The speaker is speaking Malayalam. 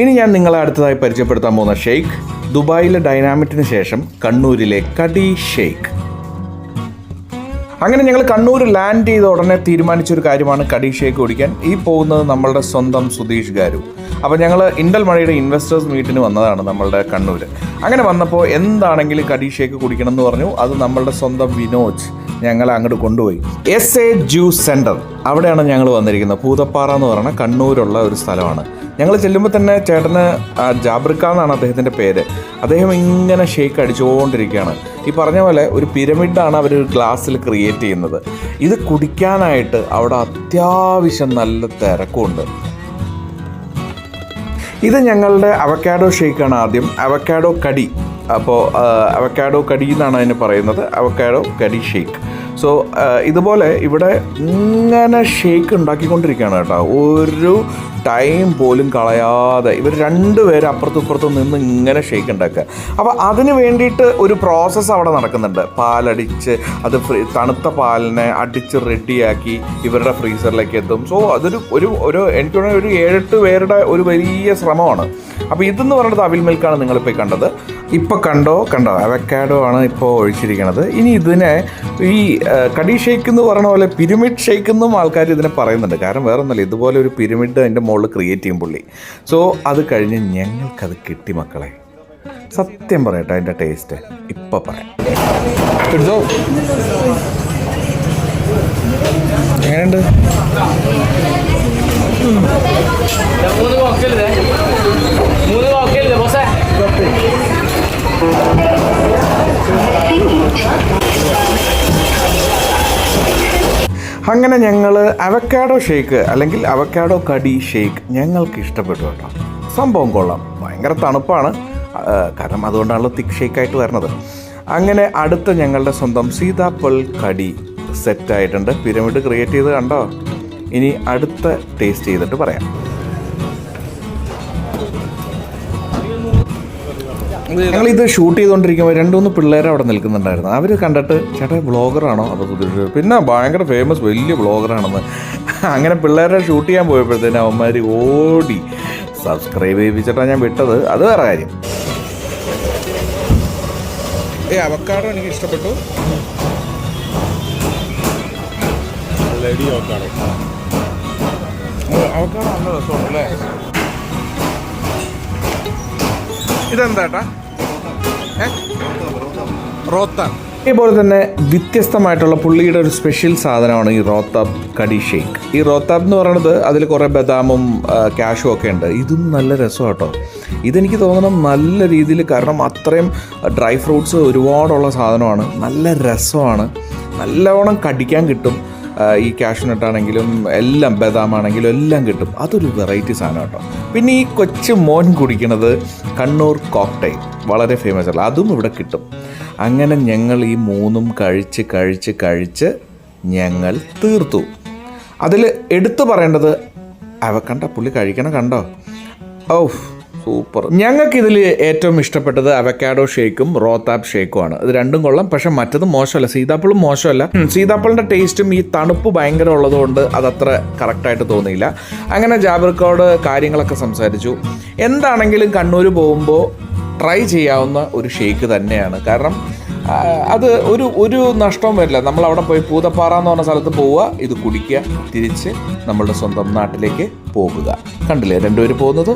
ഇനി ഞാൻ നിങ്ങളെ അടുത്തതായി പരിചയപ്പെടുത്താൻ പോകുന്ന ഷെയ്ഖ് ദുബായിലെ ഡൈനാമിറ്റിന് ശേഷം കണ്ണൂരിലെ കടി ഷെയ്ഖ്. അങ്ങനെ ഞങ്ങൾ കണ്ണൂർ ലാൻഡ് ചെയ്ത ഉടനെ തീരുമാനിച്ചൊരു കാര്യമാണ് കടി ഷേക്ക് ഓടിക്കാൻ. ഈ പോകുന്നത് നമ്മളുടെ സ്വന്തം സുധീഷ് ഗാരു. അപ്പോൾ ഞങ്ങൾ ഇൻഡൽ മഴയുടെ ഇൻവെസ്റ്റേഴ്സ് മീറ്റിന് വന്നതാണ് നമ്മളുടെ കണ്ണൂർ അങ്ങനെ വന്നപ്പോൾ എന്താണെങ്കിലും കടി ഷേക്ക് കുടിക്കണം എന്ന് പറഞ്ഞു. അത് നമ്മളുടെ സ്വന്തം വിനോജ് ഞങ്ങളെ അങ്ങോട്ട് കൊണ്ടുപോയി. എസ് എ ജ്യൂസ് സെന്റർ അവിടെയാണ് ഞങ്ങൾ വന്നിരിക്കുന്നത്. പൂതപ്പാറ എന്ന് പറയുന്ന കണ്ണൂരുള്ള ഒരു സ്ഥലമാണ്. ഞങ്ങൾ ചെല്ലുമ്പോൾ തന്നെ ചേട്ടന് ജാബ്രിക്ക എന്നാണ് അദ്ദേഹത്തിന്റെ പേര്. അദ്ദേഹം ഇങ്ങനെ ഷേക്ക് അടിച്ചുകൊണ്ടിരിക്കുകയാണ് ഈ പറഞ്ഞ പോലെ ഒരു പിരമിഡാണ് അവർ ഒരു ഗ്ലാസ്സിൽ ക്രിയേറ്റ് ചെയ്യുന്നത്. ഇത് കുടിക്കാനായിട്ട് അവിടെ അത്യാവശ്യം നല്ല തിരക്കുണ്ട്. ഇത് ഞങ്ങളുടെ അവക്കാഡോ ഷേക്കാണ് ആദ്യം. അവക്കാഡോ കടി. അപ്പോൾ അവക്കാഡോ കടി എന്നാണ് അതിന് പറയുന്നത്. അവക്കാഡോ കടി ഷേക്ക് സോ ഇതുപോലെ ഇവിടെ ഇങ്ങനെ ഷേക്ക് ഉണ്ടാക്കിക്കൊണ്ടിരിക്കുകയാണ് കേട്ടോ. ഒരു ടൈം പോലും കളയാതെ ഇവർ രണ്ടുപേരും അപ്പുറത്തും ഇപ്പുറത്തും നിന്ന് ഇങ്ങനെ ഷേക്ക് ഉണ്ടാക്കുക. അപ്പോൾ അതിന് വേണ്ടിയിട്ട് ഒരു പ്രോസസ്സ് അവിടെ നടക്കുന്നുണ്ട്. പാലടിച്ച് അത് തണുത്ത പാലിനെ അടിച്ച് റെഡിയാക്കി ഇവരുടെ ഫ്രീസറിലേക്ക് എത്തും. സോ അതൊരു ഒരു ഒരു എനിക്ക് തോന്നുന്നു ഒരു ഏഴെട്ട് പേരുടെ ഒരു വലിയ ശ്രമമാണ്. അപ്പോൾ ഇതെന്ന് പറയുന്നത് അവിൽ മിൽക്കാണ് നിങ്ങളിപ്പോൾ കണ്ടത്. ഇപ്പോൾ കണ്ടോ? കണ്ടോ? അവക്കാഡോ ആണ് ഇപ്പോൾ ഒഴിച്ചിരിക്കുന്നത് ഇനി ഇതിനെ ഈ കടി ഷേക്ക് എന്ന് പറയണ പോലെ പിരമിഡ് ഷെയ്ക്ക് എന്നും ആൾക്കാർ ഇതിനെ പറയുന്നുണ്ട്. കാരണം വേറെ ഒന്നല്ല ഇതുപോലെ ഒരു പിരമിഡ് അതിന്റെ മുകളിൽ ക്രിയേറ്റ് ചെയ്യും പുള്ളി. സോ അത് കഴിഞ്ഞ് ഞങ്ങൾക്കത് കിട്ടി മക്കളെ. സത്യം പറയട്ടെ അതിന്റെ ടേസ്റ്റ് ഇപ്പം പറയാം. എങ്ങനെയുണ്ട്? മൂന്ന് കോക്കല്ലേ മൂന്ന് കോക്കല്ലേ ബോസേ? അങ്ങനെ ഞങ്ങൾ അവക്കാഡോ ഷേക്ക് അല്ലെങ്കിൽ അവക്കാഡോ കടി ഷേക്ക് ഞങ്ങൾക്ക് ഇഷ്ടപ്പെട്ടു കേട്ടോ. സംഭവം കൊള്ളാം. ഭയങ്കര തണുപ്പാണ്. കാരണം അതുകൊണ്ടാണല്ലോ തിക് ഷേക്കായിട്ട് വരുന്നത്. അങ്ങനെ അടുത്ത ഞങ്ങളുടെ സ്വന്തം സീതാപ്പൽ കടി സെറ്റായിട്ടുണ്ട് പിരമിഡ് ക്രിയേറ്റ് ചെയ്ത് കണ്ടോ? ഇനി അടുത്ത ടേസ്റ്റ് ചെയ്തിട്ട് പറയാം. ഞങ്ങൾ ഇത് ഷൂട്ട് ചെയ്തുകൊണ്ടിരിക്കുമ്പോൾ രണ്ട് മൂന്ന് പിള്ളേർ അവിടെ നിൽക്കുന്നുണ്ടായിരുന്നു അവർ കണ്ടിട്ട് ചേട്ടാ ബ്ലോഗറാണോ അപ്പോൾ സുധീഷ് പിന്നെ ഭയങ്കര ഫേമസ് വലിയ ബ്ലോഗറാണെന്ന് അങ്ങനെ പിള്ളേരെ ഷൂട്ട് ചെയ്യാൻ പോയപ്പോഴത്തേനും അവന്മാർ ഓടി സബ്സ്ക്രൈബ് ചെയ്യിപ്പിച്ചിട്ടാണ് ഞാൻ വിട്ടത് അത് വേറെ കാര്യം ഏ അവക്കാടോ എനിക്ക് ഇഷ്ടപ്പെട്ടു അവക്കാടോ നല്ല രസമുണ്ടല്ലേ ഇതെന്താട്ടാ റോത്താ. ഇതുപോലെ തന്നെ വ്യത്യസ്തമായിട്ടുള്ള പുള്ളിയുടെ ഒരു സ്പെഷ്യൽ സാധനമാണ് ഈ റോത്താബ് കടി ഷേക്ക്. ഈ റോത്താബ് എന്ന് പറയുന്നത് അതിൽ കുറേ ബദാമും ക്യാഷും ഒക്കെ ഉണ്ട്. ഇതും നല്ല രസം കേട്ടോ ഇതെനിക്ക് തോന്നണം നല്ല രീതിയിൽ കാരണം അത്രയും ഡ്രൈ ഫ്രൂട്ട്സ് ഒരുപാടുള്ള സാധനമാണ്. നല്ല രസമാണ്. നല്ലവണ്ണം കടിക്കാൻ കിട്ടും. ഈ കാഷ്നട്ട് ആണെങ്കിലും എല്ലാം ബദാമാണെങ്കിലും എല്ലാം കിട്ടും. അതൊരു വെറൈറ്റി സാധനം കേട്ടോ. പിന്നെ ഈ കൊച്ചു മോൻ കുടിക്കുന്നത് കണ്ണൂർ കോക്ടൈൽ വളരെ ഫേമസ് അല്ല. അതും ഇവിടെ കിട്ടും. അങ്ങനെ ഞങ്ങൾ ഈ മൂന്നും കഴിച്ച് കഴിച്ച് കഴിച്ച് ഞങ്ങൾ തീർത്തു. അതിൽ എടുത്തു പറയേണ്ടത് അവ കണ്ട പുള്ളി കഴിക്കണം കണ്ടോ? ഓ സൂപ്പർ. ഞങ്ങൾക്ക് ഇതിൽ ഏറ്റവും ഇഷ്ടപ്പെട്ടത് അവക്കാഡോ ഷേക്കും റോത്താപ്പ് ഷേക്കും ആണ് ഇത് രണ്ടും കൊള്ളാം പക്ഷെ മറ്റത് മോശമല്ല. സീതാപ്പിളും മോശമല്ല. സീതാപ്പിളിന്റെ ടേസ്റ്റും ഈ തണുപ്പ് ഭയങ്കര ഉള്ളതുകൊണ്ട് അതത്ര കറക്റ്റായിട്ട് തോന്നിയില്ല. അങ്ങനെ ജാബിർക്കോട് കാര്യങ്ങളൊക്കെ സംസാരിച്ചു. എന്താണെങ്കിലും കണ്ണൂർ പോകുമ്പോൾ ട്രൈ ചെയ്യാവുന്ന ഒരു ഷേക്ക് തന്നെയാണ്. കാരണം അത് ഒരു ഒരു നഷ്ടവും വരില്ല. നമ്മൾ അവിടെ പോയി പൂതപ്പാറ എന്ന് പറഞ്ഞ സ്ഥലത്ത് പോവുക ഇത് കുടിക്കുക തിരിച്ച് നമ്മളുടെ സ്വന്തം നാട്ടിലേക്ക് പോകുക. കണ്ടില്ലേ? രണ്ടുപേർ പോകുന്നത്?